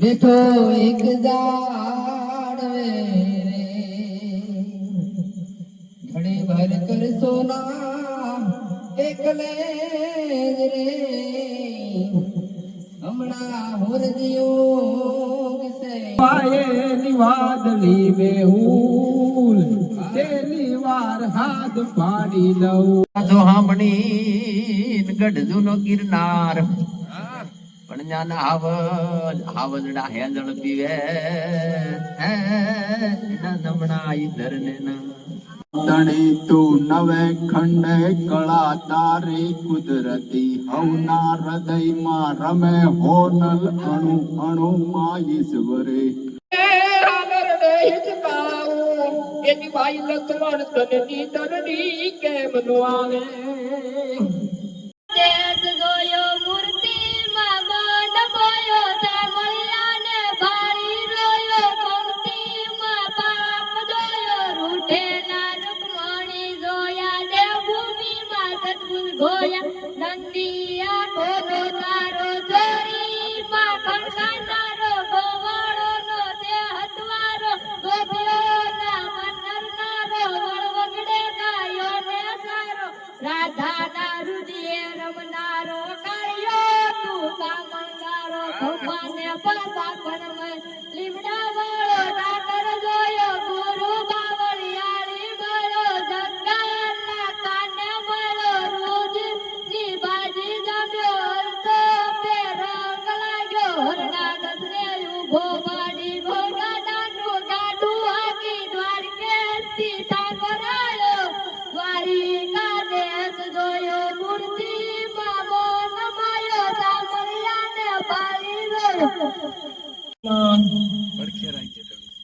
બેઠો એક જાડવે ઘડી ભર કરશો ના એકલે હમણાં હોરજિયો છે પાયેલી વાદળી મેહુલ તેલી વાર હાથ પાડી દઉં જો હામણી ગઢજુ નો ગિરનાર, પણ જ્ઞાન આવજ આવજડા હેંદળ પીવે. હે એના નમણા ઈધર ને ના તણી તું નવે ખંડે કળા તારી કુદરતી હવના હૃદયમાં રમે હોનલ અણુ અણુ મા ઈશ્વરે એની ભાઈ લખમણ તનની તનની કેમ નો આવે બોયો ભાળી રોયો गोळ्या दंडिया ठोको तारो चोरी माखण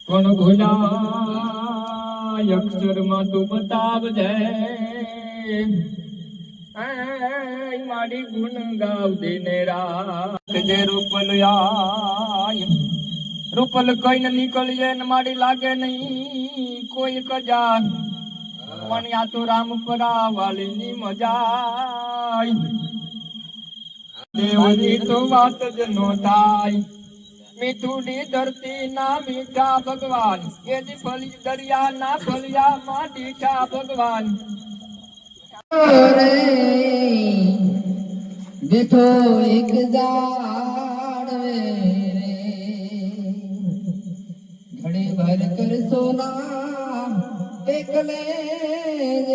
કોણ ભૂલા અક્ષરમાં તું બતાવજે મારી ગુણ ગાવ દેને રાત જે રૂપલ કઈ ન નીકળીએ ને મારી લાગે નહીં કોઈ કજા પણ યા તો રામ પરા વાલી ની મજા દેવની તો વાત જ નો થાય. મીઠુડી ધરતી ના મીઠા ભગવાન. એ જ ફલી દરિયા ના ફલિયા માં દીઠા ભગવાન. બેઠો એક જાડવે ઘડી ભર કર સોના એકલે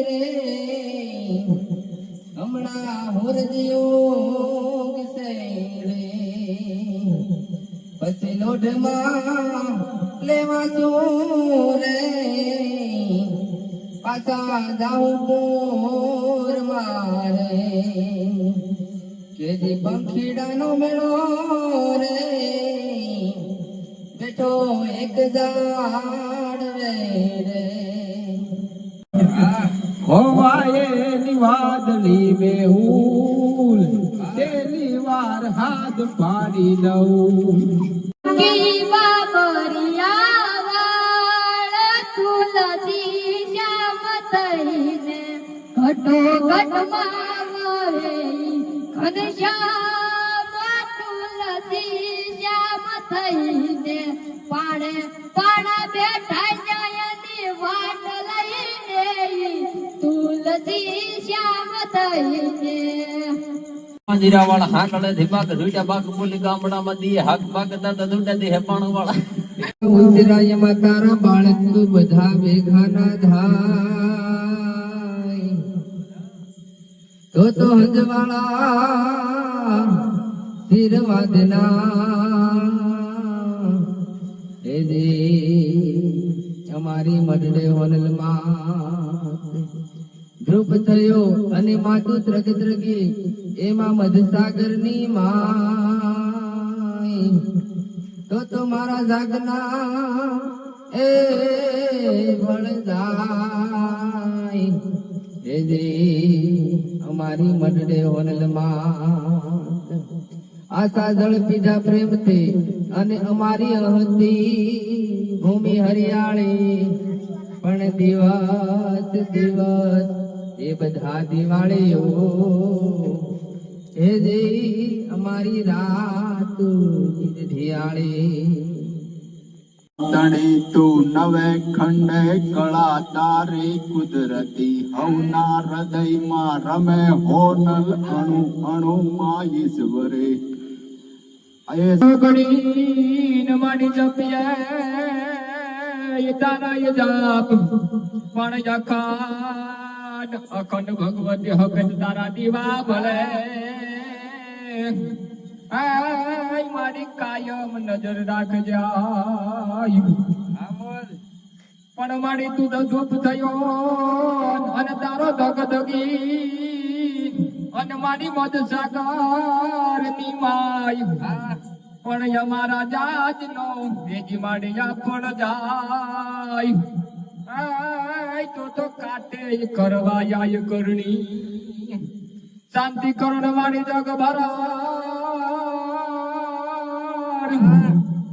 રે. હમણાં હોરજિયો પછી લેવા રે પાછા જાઉં પોર મારે. કે જે પંખીડાનો મેળો રે. બેઠો એક જાડ રે હોવાએ વાદળી મેહુલ તેની વાર હાથ પાડી દઉં. ઘટો ઘટમાં વહે ઘનશ્યામ તુલસી શ્યામ થઈને પાણે પાણા બેઠા જયની વાટ લઈને તુલસી શ્યામ થઈને મંદિરા વાળા હાકડે થી બાગ ધૂટા બાક બોલી ગામડામાં દી હાક બાગ દાદા ધૂટા દી હેપાણ વાળા ઉજરાયમાં તારા બાળક તું બધા ભેગા ના થાય. તો તો હજવાળા શીરવાદના એ દે અમારી મદડે હોનલમાં ધ્રુપ થયો અને માતું ત્રગ ત્રગી. એમાં મધસાગરની માય. તો તો મારા જાગના એ ભણદાય હે દે અમારી મડડે ઓનલમાં આશા જળ પીધા પ્રેમથી અને અમારી હતી ભૂમિ હરિયાળી. પણ દિવસ દિવસ એ બધા દિવાળીઓ એ જે અમારી રાત ધિયાળી તણી તું નવે ખંડે કળા તારી કુદરતી હવના હૃદયમાં રમે હોનલ અણુ અણુમાં ઈશ્વરે. એ ગણીન માડી જપીએ એ તારા એ જાપ પણ જખાન અખંડ ભગવતી હકત તારા દીવા ભલે. આય મારી કાયમ નજર રાખજે પણ મારી તું ધૂપ થયો અને તારો ધગ ધગી અને મારી મદ સાગરની માય પણ અમારા જાત નો. ભેજી માડી પણ જાય. આય તો તો કાટે કરવા કરણી. શાંતિ કરણ વાણી જગ ભરા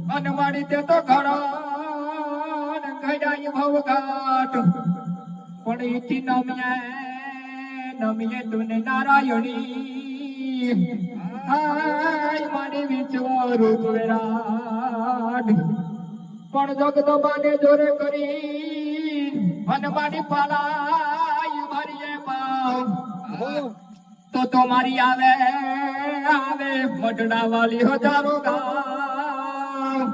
મન મારી તે તો ઘણા ઘડાય ભવઘાટ. પણ એથી નમ્યે નમ્યે તુને નારાયણી. હાય મારી વિચવારું વિરાટ. પણ જગદબાને જોરે કરી અને મારી પાલાય ભરીએ પાવ તો તો મારી આવે આવે. મઢડા વાલી હજારો ગાવ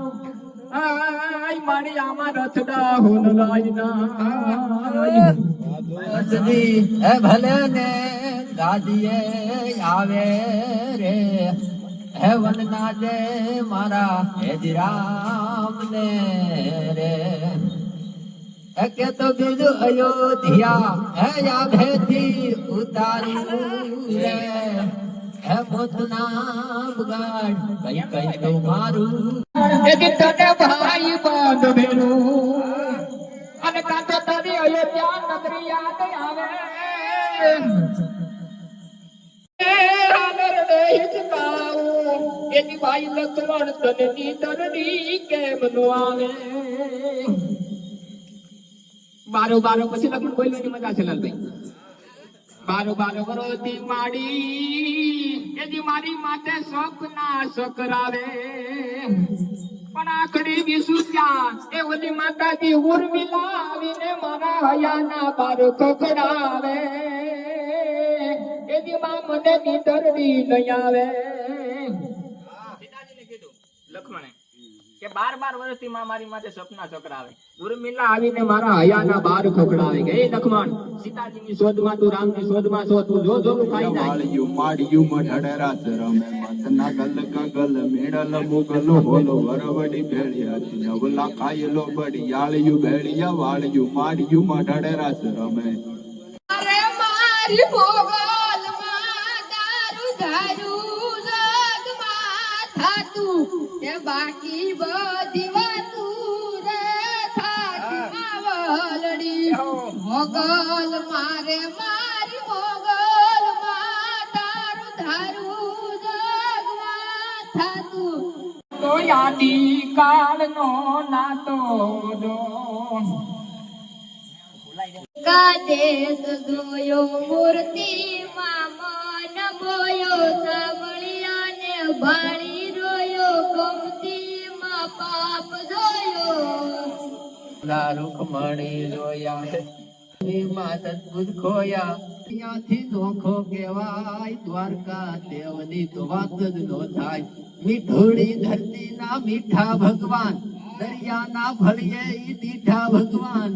આય મારી આમાં રથડા હોન લાય ના સદી એ ભલે ને ગાદીએ આવે રે હે વનના દે મારા હેજરામ ને રે. કે તો બીજું અયોધ્યા. હે યાભેથી ઉતાર્યું રે. હે મોતના ગાડ કઈ કઈ તો મારું. એથી તને ભાઈ બંધ ભેરું અને કાંતો તારી અયોધ્યા નગરી યાદ આવે. એની ભાઈ લક્ષ્મણ તને નીતરની કેમ નો આવે? બારો બારો પછી લગ્ન બોલવાની મજા છે લાલભાઈ. બારો બારો વરોથી માડી એની મારી માથે સપના સકરાવે પણ આખડી વિસુત્યા એ ઓલી માતાજી ઉર્મિલા આવીને મારા હયાના બાર કકડાવે એની માં મને નીંદરડી નહીં આવે સીતાજીને કીધું લક્ષ્મણે કે બાર બાર વર્ષથી માં મારી માથે સપના છોકરાવે ઉર્મિલા આવીને મારા હયાના બાર ખોખડાવે કે એ લક્ષ્મણ સીતાજીની શોધમાં તું રામની શોધમાં છો તું જો જો ખાઈ જાય વાળિયું માડિયું મઢડરા રમે મથના ગલ કગલ મેળલ મુગલ હોલો વરવડી ભેળિયા નવલા ખાયલો બડિયાળિયું ભેળિયા વાળિયું માડિયું મઢડરા રમે. અરે મારી ભોગલમાં બાકી બધી વાતું રે થાતી માવલડી મોગલ મારે મારી મોગલ માં તારું ધારું જગમાં થાતું. તો યાદી કાળનો નાતો જો. કાદે જોયો મૂર્તિમાં મન બોયો સાંભળ્યાને ભાળી રોયો પાપ જોયો રૂકમણી જોયા. માં સદબુદ્ધ ખોયા. ત્યાંથી નોખો કેવાય દ્વારકા દેવની તો વાત જ નો થાય. મીઠોડી ધરતી ના મીઠા ભગવાન દરિયાના ભળીએ ઈ દીઠા ભગવાન.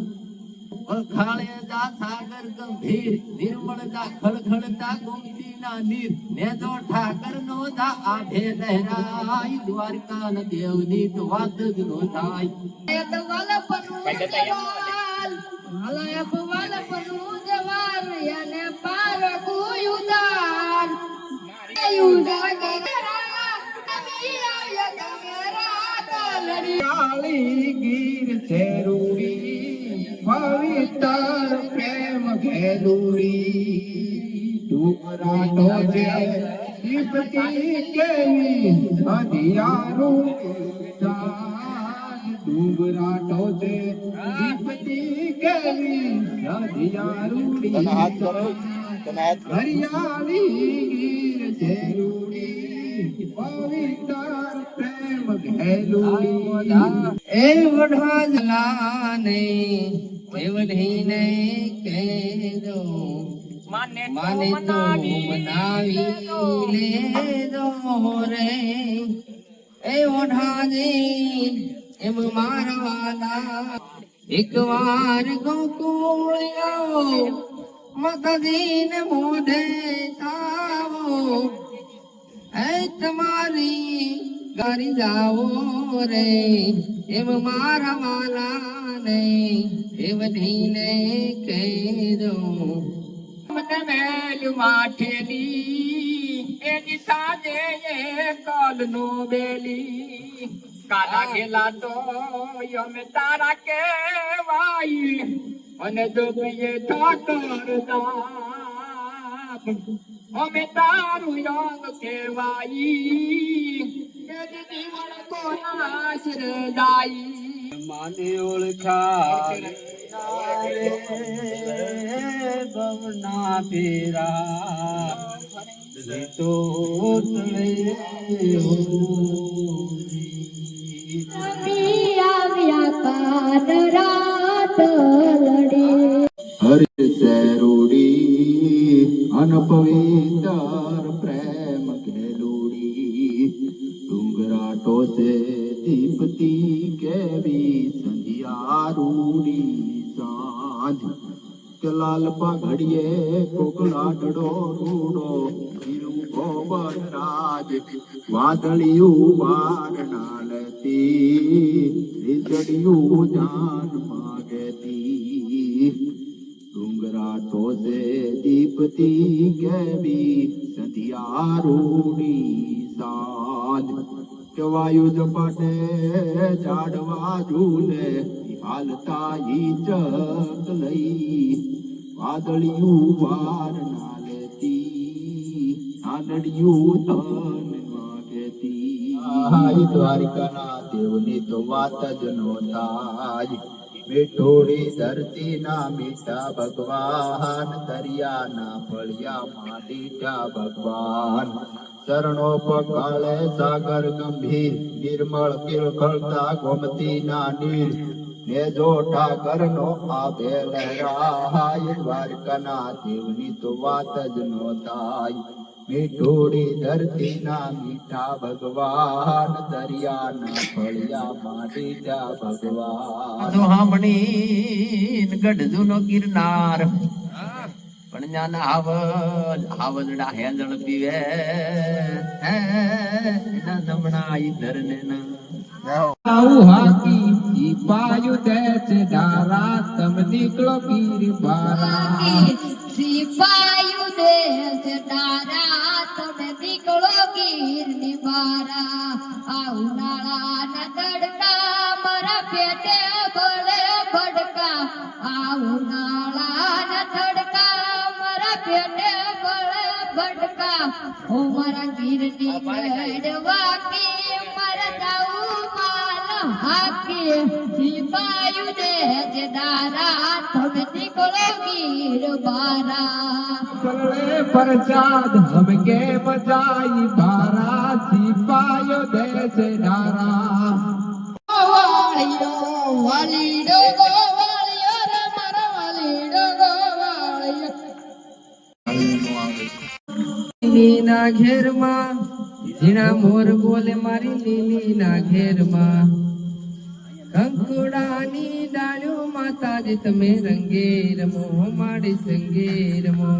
વખાળે જા સાગર ગંભીર નિર્મળ જા ખળખળતા ગોમતી ના નીર. ને જો ઠાકર નો જા આધે લહેરાય દ્વારકા ન દેવની તો વાત જ નો થાય. એ તો વાલપનું જવાલ. વાલપ વાલપનું જવાલ એને પાર ઉદાર ઉદાર ગેરા પવિત્ર પ્રેમ ઘેલુરી ડુમરા નો જે દીપતી કેવી અધિયારું ચાંદ. ડુંગરા ટોચે દીપતી કેવી અધિયારુડી હરિયાળી ગીર ચેરુડી પવિત્ર પ્રેમ ઘેલુડી. એ વઢવાજલાને દેવધીને કહેજો માને તો મનાવી લેજો. રે એ ઓઢાજી એમ મારવાલા. એક વાર ગોકુળ આવો માતાજીને મોઢે તાવો એ તમારી ગારી જાઓ રે, એમ મારા વાલાને એમ ધીને કહેજો. મને મેલ્યું માઠેલી, એની સાજે એ કલનો બેલી. કાલા ઘેલા તો અમે તારા કેવાય અને પ્રિય ઠાકર દાપ અમે તારું યાદ કેવાય માને ઓળખા ગમના પેરા તો આવ્યા કાન રાત લડે. હરે ડુંગરા છે દીપતી કેવી સંધિયારૂડી સાંજ. કે લાલ પાઘડીએ કોકલા ડડો રૂડો હીરું ગોબર રાજ વાદળિયું વાર નાલતી રીચડિયું જાન માગતી. ડુંગરા ટોસે દીપતી કેવી સંધિયારૂડી સાજ. કે વાયુ ચાડવા ઝાડવા હાલતા ઈ જગ લઈ, વાદળિયું વાર નાલતી આનડિયું તન માગતી દ્વારિકાના દેવની તો વાત જ નો મેઠોડી મીઠોડી ધરતી ના મીઠા ભગવાન દરિયા ના ફળિયા માટીઠા ભગવાન. ચરણો પકાળે સાગર ગંભીર, નિર્મળ કિલખળતા ગોમતી ના નીર ને જો ઠાકર નો આભે લહેરાય દ્વારકાના દેવની તો વાત જ નો થાય. મીઠોડી ધરતી ના મીઠા ભગવાન દરિયા ના ફળિયા માટી ભગવાન. તો હામણી ગઢજો નો ગિરનાર પણ જ્ઞાન આવલ આવલડા હેદળ પીવે. હે એના નમણા ઈધર ને ના. આવું હાકી ઈ પાયુ દે છે ધારા તમ નીકળો પીર બારા. સિપાયુ દેશ ધારા તમ નીકળો પીરની બારા. આ ઉનાળાના તડકા મારા પેટે મારા ગીરની ગેડવા કે મારા જાઉં માલ હાકે ગીર બારા ચલે પ્રસાદ હમકે બજાઈ બારા દેશ ધારા વાલીડો વાલીડો લીલીના ઘેરમાં, ઝીણા મોર બોલે મારી લીલીના ઘેરમાં. કંકુડાની ડાળ્યો માતાજી તમે રંગે રમો માડી સંગે રમો.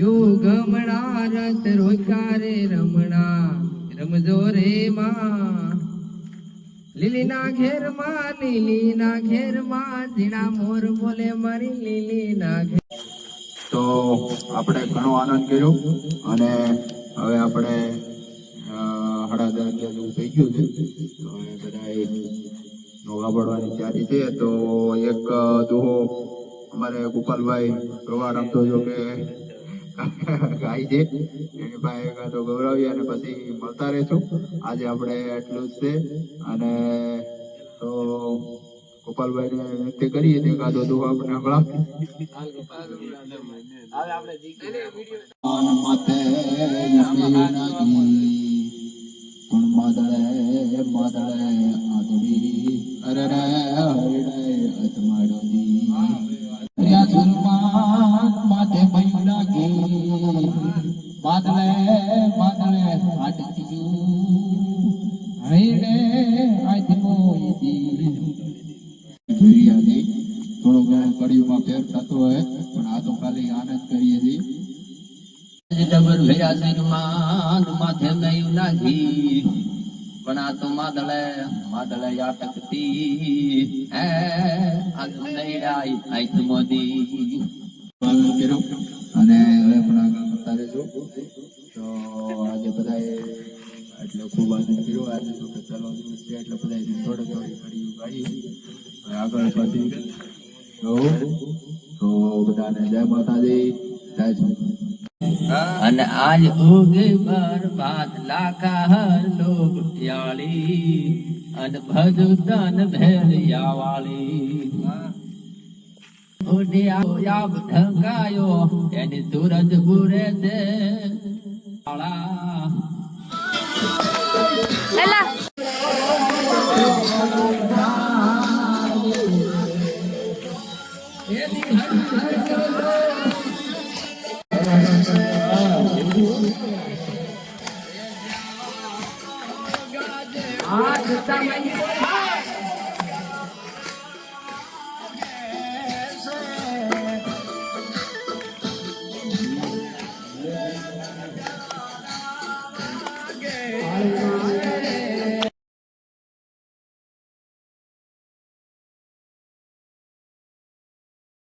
યુગમણા રસ રોકારે રમણા, રમજો રે માં. લીલીના ઘેરમાં લીલીના ઘેરમાં, ઝીણા મોર બોલે મારી લીલીના ઘેર તો આપણે ઘણો આનંદ કર્યો અને હવે આપણે સાડા દસ જેવું થઈ ગયું છે. તો હવે બધા નોગા પડવાની તૈયારી છે. તો એક દોહો અમારે ગોપાલભાઈ પ્રવાર રમતો જો કે ગાય છે. એની પાસે કાં તો ગૌરવી અને પછી મળતા રહેશું. આજે આપણે એટલું જ છે. અને તો ગોપાલભાઈ ને નૃત્ય કરીએ તે કાદો દુહા આપણે હમણાં હરે આજ માદળે આ તો આનંદ કરીએ છીએ. નાખી પણ આ તો માદળે માદળે અટકતી હે અને હવે પણ આગળ કરતા રહેજો. તો આજે બધાએ એટલે ખૂબ આનંદ કર્યો. આજે તો કે ચાલો એટલે બધાએ થોડે થોડી ઘડીઓ ઉગાડી આગળ પછી તો બધાને જય માતાજી જય અને આજ ઉગે બરબાદ લાખા હર લોક ત્યાળી અન ભજુતન ભેરિયા વાળી ઉડિયા યાબ ઢંકાયો એની સુરજ બુરે દે કાળા Thank you.